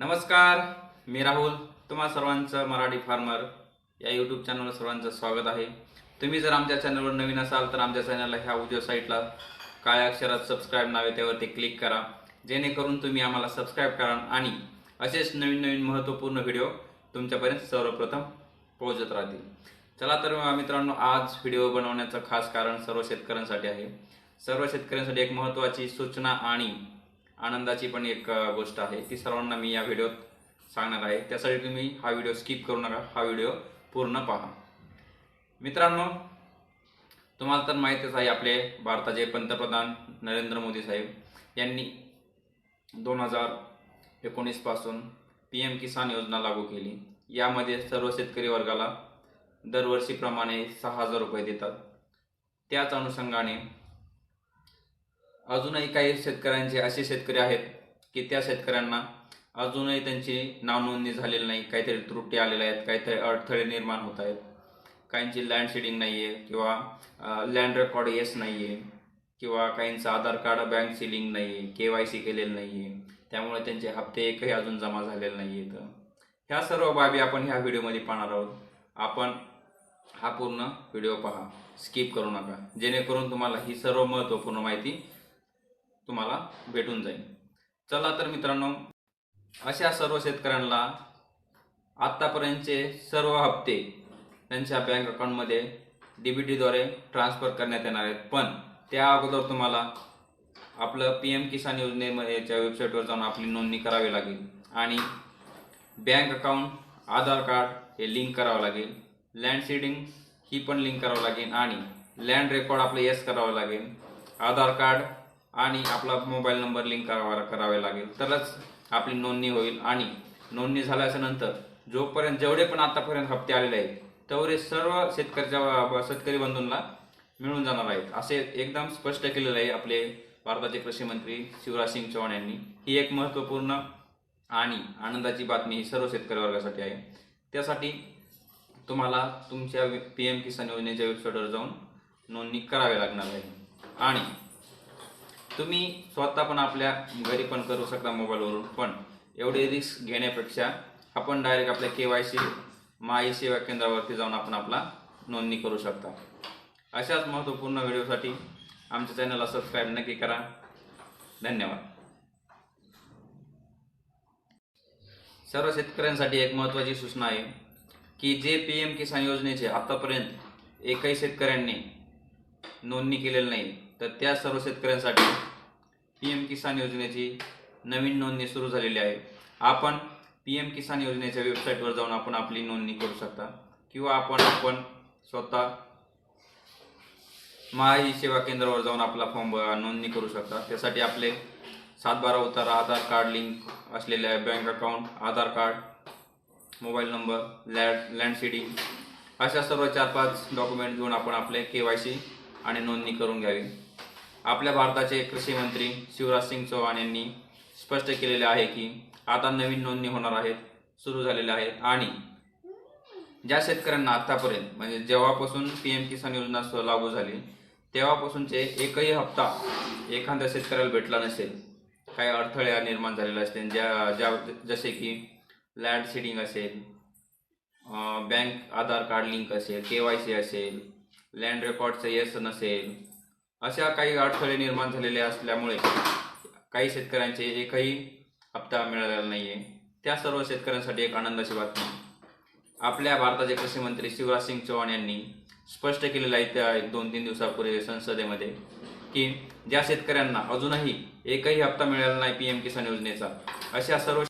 नमस्कार मी राहुल. तुम्हा सर्वांचं मराठी फार्मर या यूट्यूब चॅनलवर सर्वांचं स्वागत आहे. तुम्ही जर आमच्या चॅनलवर नवीन असाल तर आमच्या चॅनलला ह्या उद्योग साईटला काळ्या अक्षरात सबस्क्राईब नावे त्यावरती क्लिक करा. जेणेकरून तुम्ही आम्हाला सबस्क्राईब करा आणि असेच नवीन नवीन महत्त्वपूर्ण व्हिडिओ तुमच्यापर्यंत सर्वप्रथम पोहोचत राहतील. चला तर मित्रांनो आज व्हिडिओ बनवण्याचं खास कारण सर्व शेतकऱ्यांसाठी आहे. सर्व शेतकऱ्यांसाठी एक महत्त्वाची सूचना आणि आनंदाची पण एक गोष्ट आहे. ती सर्वांना मी या व्हिडिओत सांगणार आहे. त्यासाठी तुम्ही हा व्हिडिओ स्किप करू नका. हा व्हिडिओ पूर्ण पहा. मित्रांनो तुम्हाला तर माहितीच आहे आपले भारताचे पंतप्रधान नरेंद्र मोदी साहेब यांनी दोन हजार एकोणीसपासून पी एम किसान योजना लागू केली. यामध्ये सर्व शेतकरी वर्गाला दरवर्षीप्रमाणे सहा हजार रुपये देतात. त्याच अनुषंगाने अजूनही काही शेतकऱ्यांचे असे शेतकरी आहेत की त्या शेतकऱ्यांना अजूनही त्यांची नावनोंदणी झालेली नाही. काहीतरी त्रुटी आलेल्या आहेत काहीतरी अडथळे निर्माण होत आहेत. काहींची लँड शेडिंग नाही आहे किंवा लँड रेकॉर्ड येस नाही आहे किंवा काहींचं आधार कार्ड बँक सिलिंग नाही आहे के वाय सी केलेलं नाही आहे त्यामुळे त्यांचे हप्ते एकही अजून जमा झालेले नाही आहेत ह्या सर्व बाबी आपण ह्या व्हिडिओमध्ये पाहणार आहोत. आपण हा पूर्ण व्हिडिओ पहा. स्किप करू नका. जेणेकरून तुम्हाला ही सर्व महत्त्वपूर्ण माहिती तुम्हाला भेटून जाईल. चला तर मित्रांनो अशा सर्व शेतकऱ्यांना आत्तापर्यंतचे सर्व हप्ते त्यांच्या बँक अकाउंटमध्ये डी बी टीद्वारे ट्रान्सफर करण्यात येणार आहेत. पण त्या अगोदर तुम्हाला आपलं पी एम किसान योजनेच्या वेबसाईटवर जाऊन आपली नोंदणी करावी लागेल. आणि बँक अकाउंट आधार कार्ड हे लिंक करावं लागेल. लँड सीडिंग ही पण लिंक करावं लागेल. आणि लँड रेकॉर्ड आपलं येस करावं लागेल. आधार कार्ड आणि आपला मोबाईल नंबर लिंक करावा करावे लागेल. तरच आपली नोंदणी होईल. आणि नोंदणी झाल्याच्यानंतर जोपर्यंत जेवढे पण आतापर्यंत हप्ते आलेले आहेत तेवढे सर्व शेतकऱ्याच्या शेतकरी बंधूंना मिळून जाणार आहेत. असे एकदम स्पष्ट केलेलं आहे आपले भारताचे कृषी मंत्री शिवराज सिंग चौहान यांनी. ही एक महत्त्वपूर्ण आणि आनंदाची बातमी ही सर्व शेतकरी वर्गासाठी आहे. त्यासाठी तुम्हाला तुमच्या पी एम किसान योजनेच्या वेबसाईटवर जाऊन नोंदणी करावी लागणार आहे. आणि तुम्ही स्वतः पण आपल्या घरी पण करू शकता मोबाईलवरून पण एवढे रिस्क घेण्यापेक्षा आपण डायरेक्ट आपल्या के वाय सी माई सेवा केंद्रावरती जाऊन आपण आपला नोंदणी करू शकता. अशाच महत्त्वपूर्ण व्हिडिओसाठी आमच्या चॅनलला सबस्क्राईब नक्की करा. धन्यवाद. सर्व शेतकऱ्यांसाठी एक महत्त्वाची सूचना आहे की जे पी एम किसान योजनेचे आतापर्यंत एकही शेतकऱ्यांनी नोंदणी केलेली नाही तर त्या सर्व शेतकऱ्यांसाठी पी एम किसान योजनेची नवीन नोंदणी सुरू झालेली आहे. आपण पी एम किसान योजनेच्या वेबसाईटवर जाऊन आपण आपली नोंदणी करू शकता. किंवा आपण आपण स्वतः महाई सेवा केंद्रावर जाऊन आपला फॉर्म नोंदणी करू शकता. त्यासाठी आपले सातबारा उतारा आधार कार्ड लिंक असलेले bank account Aadhaar card mobile number land land seeding अशा सर्व चार पाच डॉक्युमेंट घेऊन आपण आपले के वाय सी आणि नोंदणी करून घ्यावी. आपल्या भारताचे कृषी मंत्री शिवराज सिंग चौहान यांनी स्पष्ट केलेले आहे की आता नवीन नोंदणी होणार आहेत सुरू झालेल्या आहेत आणि ज्या शेतकऱ्यांना आतापर्यंत म्हणजे जेव्हापासून पी एम किसान योजना लागू झाली तेव्हापासूनचे एकही हप्ता एखाद्या शेतकऱ्याला भेटला नसेल. काही अडथळे निर्माण झालेले असतील ज्या ज्या जसे की लँड सीडिंग असेल बँक आधार कार्ड लिंक असेल के वाय सी असेल लँड रेकॉर्डचं येस नसेल अशा काही अडथळे निर्माण झालेले असल्यामुळे काही शेतकऱ्यांचे एकही हप्ता मिळालेला नाही आहे त्या सर्व शेतकऱ्यांसाठी एक आनंदाची बातमी. आपल्या भारताचे कृषी मंत्री शिवराज सिंग चौहान यांनी स्पष्ट केलेलं आहे त्या एक दोन तीन दिवसापूर्वी संसदेमध्ये की ज्या शेतकऱ्यांना अजूनही एकही हप्ता मिळाला नाही पी एम किसान योजनेचा अशा सर्व